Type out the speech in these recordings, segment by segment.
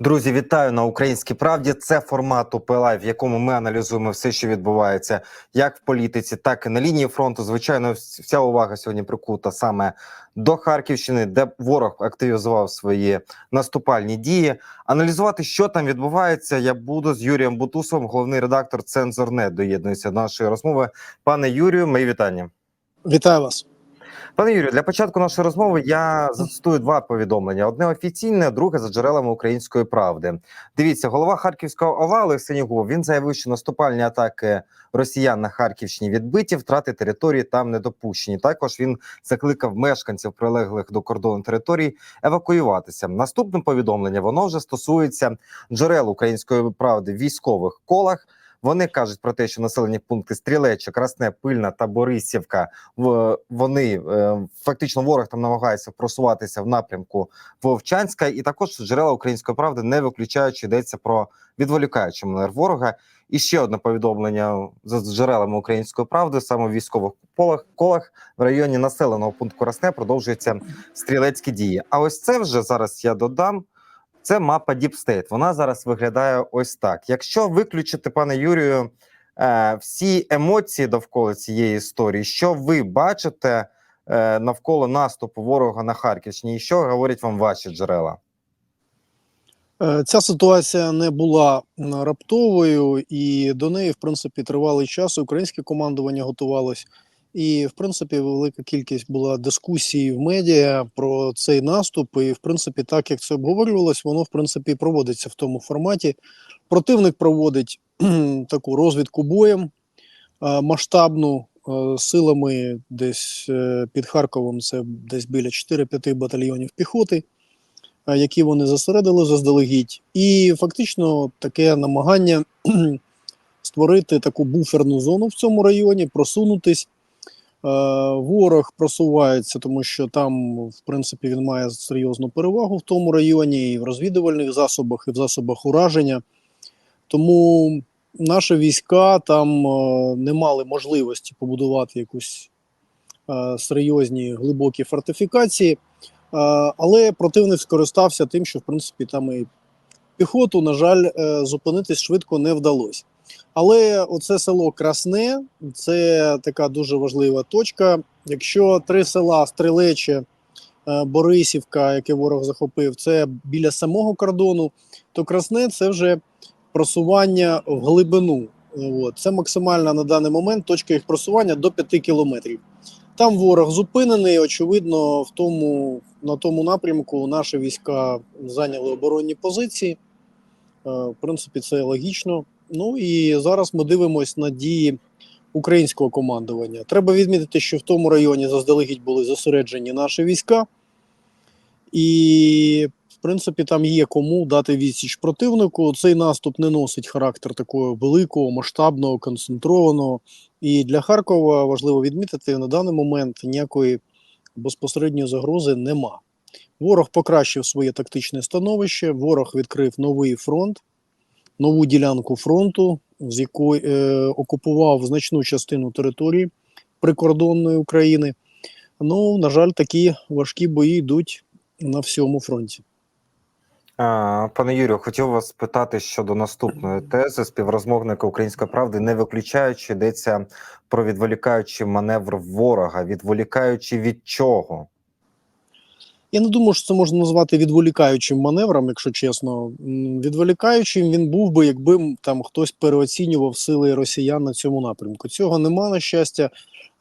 Друзі, вітаю на українській правді. Це формат УПЛА, в якому ми аналізуємо все, що відбувається, як в політиці, так і на лінії фронту. Звичайно, вся увага сьогодні прикута саме до Харківщини, де ворог активізував свої наступальні дії. Аналізувати, що там відбувається, я буду з Юрієм Бутусовим, головний редактор Цензорнет. Доєднується до нашої розмови. Пане Юрію, мої вітання. Вітаю вас. Пане Юрію, для початку нашої розмови я зацитую два повідомлення: одне офіційне, друге за джерелами української правди. Дивіться, голова Харківського ОВА Олег Сенігов, Він заявив, що наступальні атаки росіян на Харківщині відбиті, втрати території там не допущені. Також він закликав мешканців прилеглих до кордону територій евакуюватися. Наступне повідомлення воно вже стосується джерел української правди в військових колах. Вони кажуть про те, що населені пункти Стрілече, Красне, Пильна та Борисівка вони е, фактично ворог там намагається просуватися в напрямку Вовчанська, і також джерела української правди не виключають, що йдеться про відволікаючий маневр ворога. І ще одне повідомлення за джерелами української правди саме в військових полах колах в районі населеного пункту Красне продовжуються стрілецькі дії. А ось це вже зараз я додам. Це мапа Deep State. Вона зараз виглядає ось так. Якщо виключити, пане Юрію, е, всі емоції довкола цієї історії, що ви бачите е, навколо наступу ворога на Харківщині, і що говорять вам ваші джерела? Е, Ця ситуація не була раптовою, і до неї, в принципі, тривалий час. Українське командування готувалось. І, в принципі, велика кількість була дискусій в медіа про цей наступ. І, в принципі, так як це обговорювалось, воно в принципі проводиться в тому форматі. Противник проводить таку розвідку боєм масштабну силами десь е, під Харковом. Це десь біля 4-5 батальйонів піхоти. які вони зосередили заздалегідь, і фактично таке намагання створити таку буферну зону в цьому районі, просунутись. Е, Ворог просувається, тому що там, в принципі, він має серйозну перевагу в тому районі, і в розвідувальних засобах, і в засобах ураження. Тому наші війська там е, не мали можливості побудувати якусь е, серйозні глибокі фортифікації. Але противник скористався тим, що в принципі там і піхоту, на жаль, зупинитись швидко не вдалося. Але оце село Красне це така дуже важлива точка. Якщо три села Стрелече, Борисівка, яке ворог захопив, це біля самого кордону, то Красне це вже просування в глибину. От. Це максимальна на даний момент точка їх просування до 5 кілометрів. Там ворог зупинений. Очевидно, в тому, на тому напрямку наші війська зайняли оборонні позиції. Е, В принципі, це логічно. Ну і зараз ми дивимося на дії українського командування. Треба відмітити, що в тому районі заздалегідь були зосереджені наші війська, і, в принципі, там є кому дати відсіч противнику. Цей наступ не носить характер такого великого, масштабного, концентрованого. І для Харкова важливо відмітити, на даний момент ніякої безпосередньої загрози нема. Ворог покращив своє тактичне становище, ворог відкрив новий фронт, нову ділянку фронту, з якої е, окупував значну частину території прикордонної України. Ну, на жаль, такі важкі бої йдуть на всьому фронті. Пане Юрію, хотів вас питати щодо наступної тези. Співрозмовника Української правди не виключаючи йдеться про відволікаючий маневр ворога. Відволікаючи від чого? Я не думаю, що це можна назвати відволікаючим маневром, якщо чесно. Відволікаючим він був би, якби там хтось переоцінював сили росіян на цьому напрямку. Цього нема, на щастя.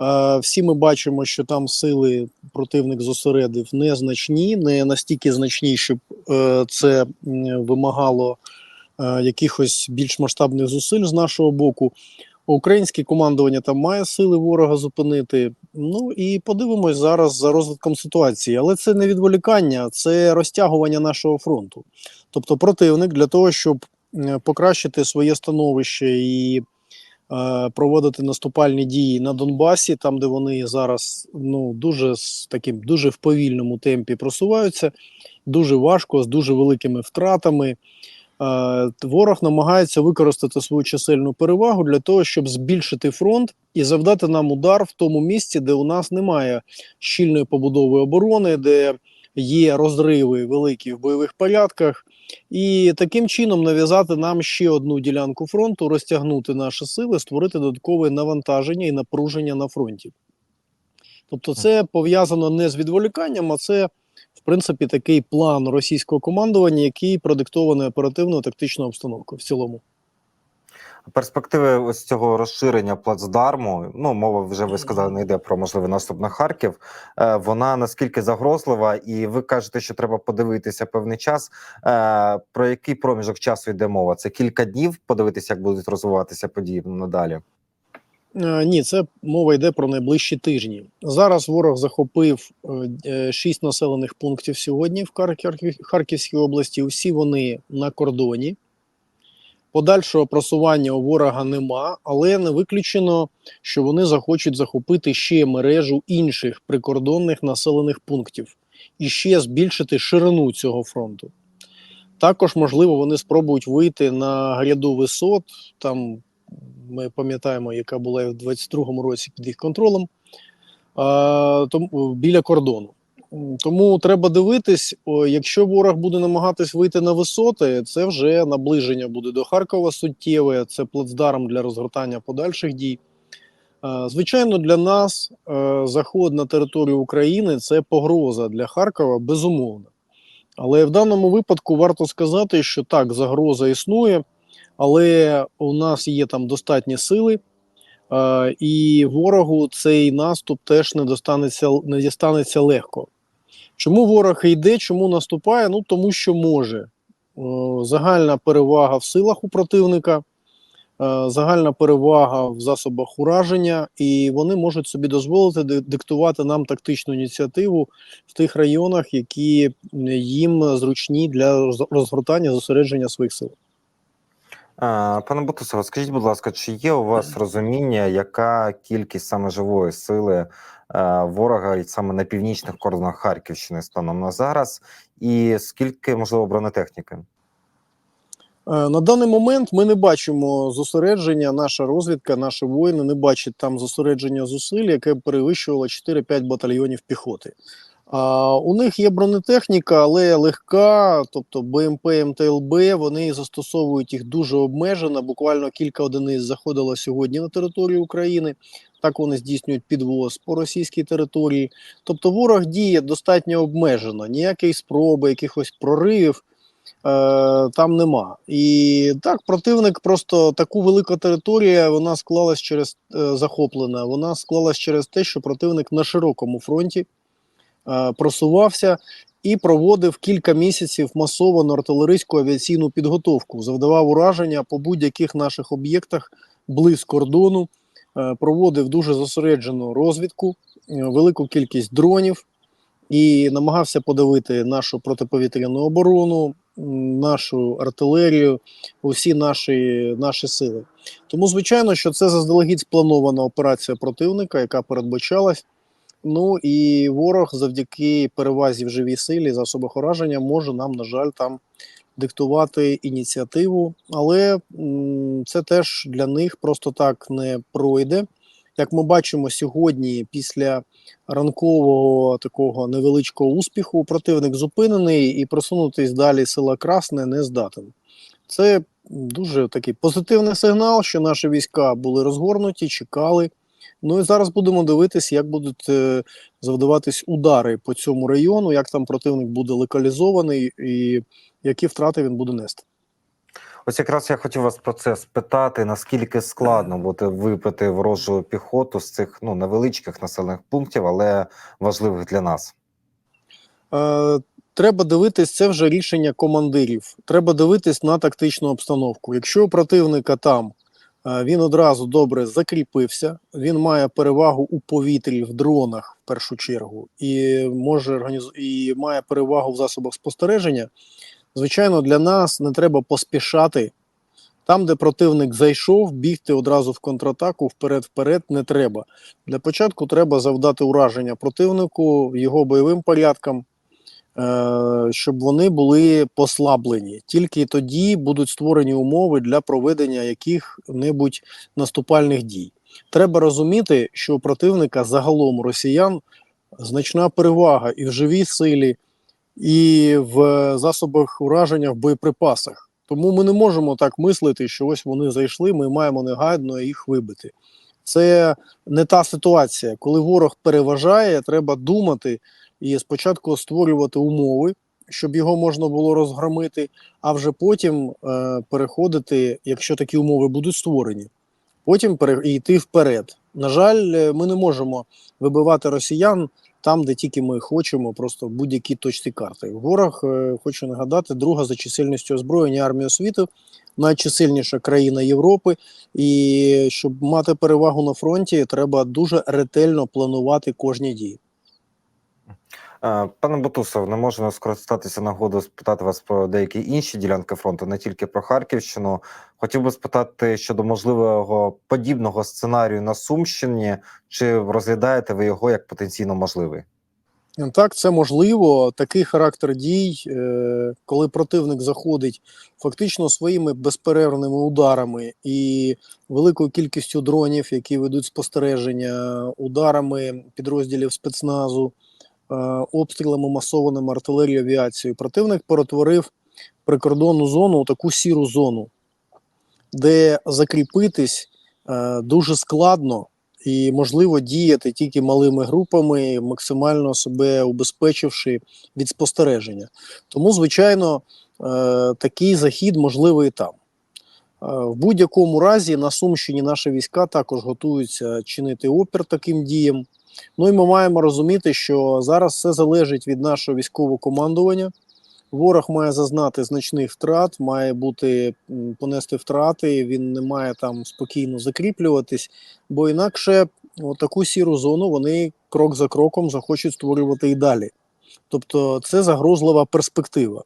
Е, Всі ми бачимо, що там сили противник зосередив незначні, не настільки значні, щоб е, це вимагало е, якихось більш масштабних зусиль з нашого боку. Українське командування там має сили ворога зупинити. Ну і подивимось зараз за розвитком ситуації. Але це не відволікання, це розтягування нашого фронту. Тобто, противник для того, щоб е, покращити своє становище і е, проводити наступальні дії на Донбасі, там де вони зараз ну дуже з таким дуже в повільному темпі просуваються, дуже важко, з дуже великими втратами. Е, Ворог намагається використати свою чисельну перевагу для того, щоб збільшити фронт і завдати нам удар в тому місці, де у нас немає щільної побудови оборони, де є розриви великі в бойових порядках. і таким чином нав'язати нам ще одну ділянку фронту, розтягнути наші сили, створити додаткове навантаження і напруження на фронті. Тобто, це пов'язано не з відволіканням, а це, принципі, такий план російського командування, який продиктований оперативною тактичною обстановкою в цілому. Перспективи ось цього розширення плацдарму. Ну, мова вже ви сказали, не йде про можливий наступ на Харків. Е, вона наскільки загрозлива, і ви кажете, що треба подивитися певний час. Е, про який проміжок часу йде мова? Це кілька днів подивитися, як будуть розвиватися події надалі. Е, Ні, це мова йде про найближчі тижні. Зараз ворог захопив е, е, шість населених пунктів сьогодні в Харківській області. Усі вони на кордоні. Подальшого просування у ворога нема, але не виключено, що вони захочуть захопити ще мережу інших прикордонних населених пунктів і ще збільшити ширину цього фронту. Також, можливо, вони спробують вийти на гряду висот. Там ми пам'ятаємо, яка була в 22-му році під їх контролем, тому, біля кордону. Тому треба дивитись, якщо ворог буде намагатись вийти на висоти, це вже наближення буде до Харкова суттєве, це плацдарм для розгортання подальших дій. Звичайно, для нас е, заход на територію України це погроза для Харкова, безумовно. Але в даному випадку варто сказати, що так, загроза існує, але у нас є там достатні сили, е, і ворогу цей наступ теж не достанеться, не дістанеться легко. Чому ворог йде, чому наступає? Ну тому що може. О, Загальна перевага в силах у противника, е, загальна перевага в засобах ураження, і вони можуть собі дозволити диктувати нам тактичну ініціативу в тих районах, які їм зручні для розгортання зосередження своїх сил. Пане Бутусове, скажіть, будь ласка, чи є у вас розуміння, яка кількість саме живої сили е, ворога і саме на північних кордонах Харківщини станом на зараз, і скільки можливо бронетехніки? Е, На даний момент ми не бачимо зосередження, наша розвідка, наші воїни не бачать там зосередження зусиль, яке перевищувало 4-5 батальйонів піхоти. А, у них є бронетехніка, але легка, тобто БМП, МТЛБ, вони застосовують їх дуже обмежено. Буквально кілька одиниць заходило сьогодні на територію України. Так вони здійснюють підвоз по російській території. Тобто ворог діє достатньо обмежено, ніякої спроби, якихось проривів е, там нема. І так, противник просто таку велику територію вона склалась через е, захоплена. Вона склалась через те, що противник на широкому фронті просувався і проводив кілька місяців масовану артилерійську авіаційну підготовку, завдавав ураження по будь-яких наших об'єктах близь кордону, е, проводив дуже зосереджену розвідку, е, велику кількість дронів і намагався подавити нашу протиповітряну оборону, нашу артилерію, усі наші, наші сили. Тому, звичайно, що це заздалегідь спланована операція противника, яка передбачалась. Ну і ворог завдяки перевазі в живій силі, засобах ураження, може нам, на жаль, там диктувати ініціативу, але це теж для них просто так не пройде. Як ми бачимо сьогодні, після ранкового такого невеличкого успіху, противник зупинений і просунутись далі села Красне не здатен. Це дуже такий позитивний сигнал, що наші війська були розгорнуті, чекали. Ну і зараз будемо дивитися, як будуть е, завдаватись удари по цьому району, як там противник буде локалізований і які втрати він буде нести. Ось якраз я хотів вас про це спитати: наскільки складно буде вибити ворожу піхоту з цих ну невеличких населених пунктів, але важливих для нас. Е, треба дивитись, це вже рішення командирів. Треба дивитись на тактичну обстановку. Якщо у противника там він одразу добре закріпився, він має перевагу у повітрі в дронах в першу чергу, і може організу... і має перевагу в засобах спостереження. Звичайно, для нас не треба поспішати. Там, де противник зайшов, бігти одразу в контратаку вперед-вперед не треба. Для початку треба завдати ураження противнику його бойовим порядкам, е, щоб вони були послаблені. Тільки тоді будуть створені умови для проведення яких-небудь наступальних дій. Треба розуміти, що у противника загалом росіян значна перевага і в живій силі, і в засобах ураження в боєприпасах. Тому ми не можемо так мислити, що ось вони зайшли, ми маємо негайно їх вибити. Це не та ситуація. Коли ворог переважає, треба думати і спочатку створювати умови, щоб його можна було розгромити, а вже потім е, переходити, якщо такі умови будуть створені, потім пере, йти вперед. На жаль, е, ми не можемо вибивати росіян там, де тільки ми хочемо, просто будь-якій точці карти. Ворог, е, хочу нагадати, друга за чисельністю озброєння армія світу, найчисельніша країна Європи. І щоб мати перевагу на фронті, треба дуже ретельно планувати кожні дії. Е, Пане Бутусов, не можемо скористатися нагоду спитати вас про деякі інші ділянки фронту, не тільки про Харківщину. Хотів би спитати щодо можливого подібного сценарію на Сумщині. Чи розглядаєте ви його як потенційно можливий? Так, це можливо. Такий характер дій, е, коли противник заходить фактично своїми безперервними ударами і великою кількістю дронів, які ведуть спостереження, ударами підрозділів спецназу, обстрілами масованими артилерією, авіацією. Противник перетворив прикордонну зону у таку сіру зону, де закріпитись е, дуже складно і можливо діяти тільки малими групами, максимально себе убезпечивши від спостереження. Тому, звичайно, е, такий захід можливий там. Е, В будь-якому разі на Сумщині наші війська також готуються чинити опір таким діям. Ну і ми маємо розуміти, що зараз все залежить від нашого військового командування. Ворог має зазнати значних втрат, має бути понести втрати. Він не має там спокійно закріплюватись, бо інакше таку сіру зону вони крок за кроком захочуть створювати і далі. Тобто, це загрозлива перспектива.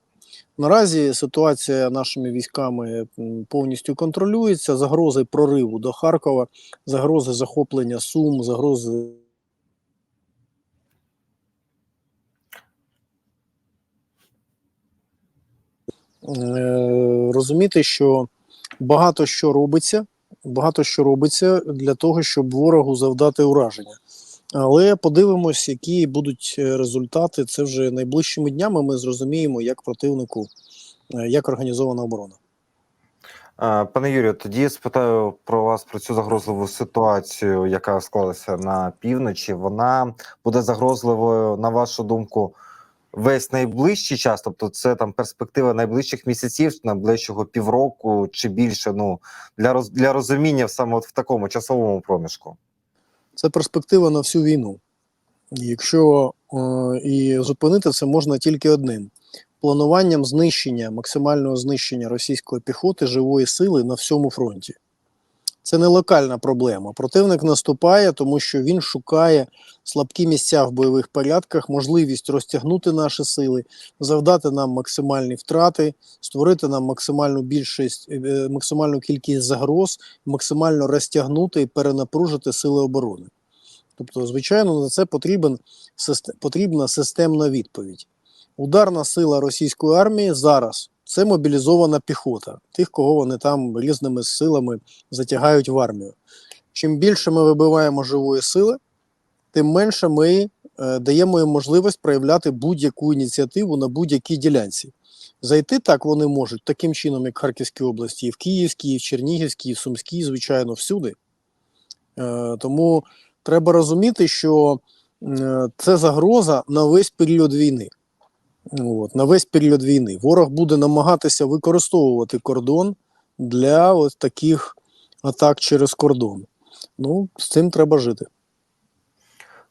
Наразі ситуація нашими військами повністю контролюється. Загрози прориву до Харкова, загрози захоплення Сум, загрози е, розуміти, що багато що робиться, багато що робиться для того, щоб ворогу завдати ураження. Але подивимось, які будуть е, результати. Це вже найближчими днями. Ми зрозуміємо, як противнику, е, як організована оборона. Е, Пане Юрію, тоді спитаю про вас про цю загрозливу ситуацію, яка склалася на півночі. Вона буде загрозливою, на вашу думку, весь найближчий час? Тобто, це там перспектива найближчих місяців, найближчого півроку чи більше? Ну для роз для розуміння саме от в такому часовому проміжку. Це перспектива на всю війну. Якщо е, і зупинити це можна тільки одним: плануванням знищення, максимального знищення російської піхоти живої сили на всьому фронті. Це не локальна проблема. Противник наступає, тому що він шукає слабкі місця в бойових порядках, можливість розтягнути наші сили, завдати нам максимальні втрати, створити нам максимальну більшість, е, максимальну кількість загроз, максимально розтягнути і перенапружити сили оборони. Тобто, звичайно, на це потрібен, потрібна системна відповідь. Ударна сила російської армії зараз це мобілізована піхота, тих, кого вони там різними силами затягають в армію. Чим більше ми вибиваємо живої сили, тим менше ми е, даємо їм можливість проявляти будь-яку ініціативу на будь-якій ділянці. Зайти так вони можуть таким чином, як в Харківській області, і в Київській, і в Чернігівській, і в Сумській, звичайно, всюди. Е, тому треба розуміти, що е, це загроза на весь період війни. От, на весь період війни. Ворог буде намагатися використовувати кордон для ось таких атак через кордон. Ну, з цим треба жити.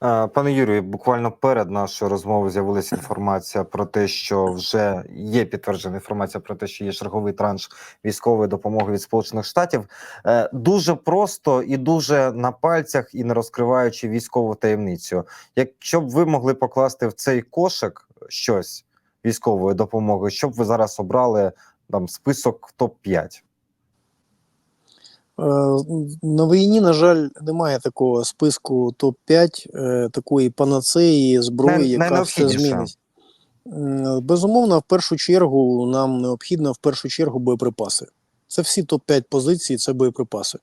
Е, Пане Юрію, буквально перед нашою розмовою з'явилася інформація про те, що вже є підтверджена інформація про те, що є черговий транш військової допомоги від Сполучених Штатів. Е, Дуже просто і дуже на пальцях, і не розкриваючи військову таємницю. Якщо б ви могли покласти в цей кошик щось військової допомоги, що б ви зараз обрали там список топ 5 Е, На війні, на жаль, немає такого списку топ-5, е, такої панацеї, зброї, Най- яка все змінить. Безумовно, в першу чергу нам необхідно в першу чергу боєприпаси. Це всі топ-5 позицій, це боєприпаси.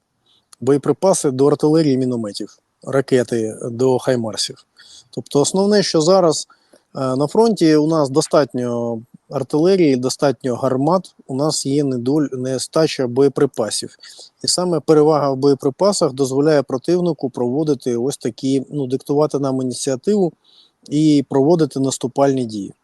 Боєприпаси до артилерії, мінометів, ракети до хаймарсів. Тобто, основне, що зараз На фронті у нас достатньо артилерії, достатньо гармат. У нас є недоль, нестача боєприпасів. І саме перевага в боєприпасах дозволяє противнику проводити ось такі, ну, диктувати нам ініціативу і проводити наступальні дії.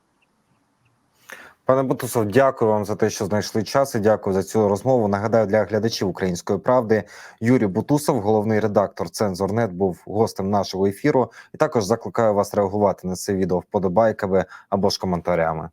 Пане Бутусов, дякую вам за те, що знайшли час, і дякую за цю розмову. Нагадаю, для глядачів української правди Юрій Бутусов, головний редактор Цензорнет, був гостем нашого ефіру. І також закликаю вас реагувати на це відео вподобайками або ж коментарями.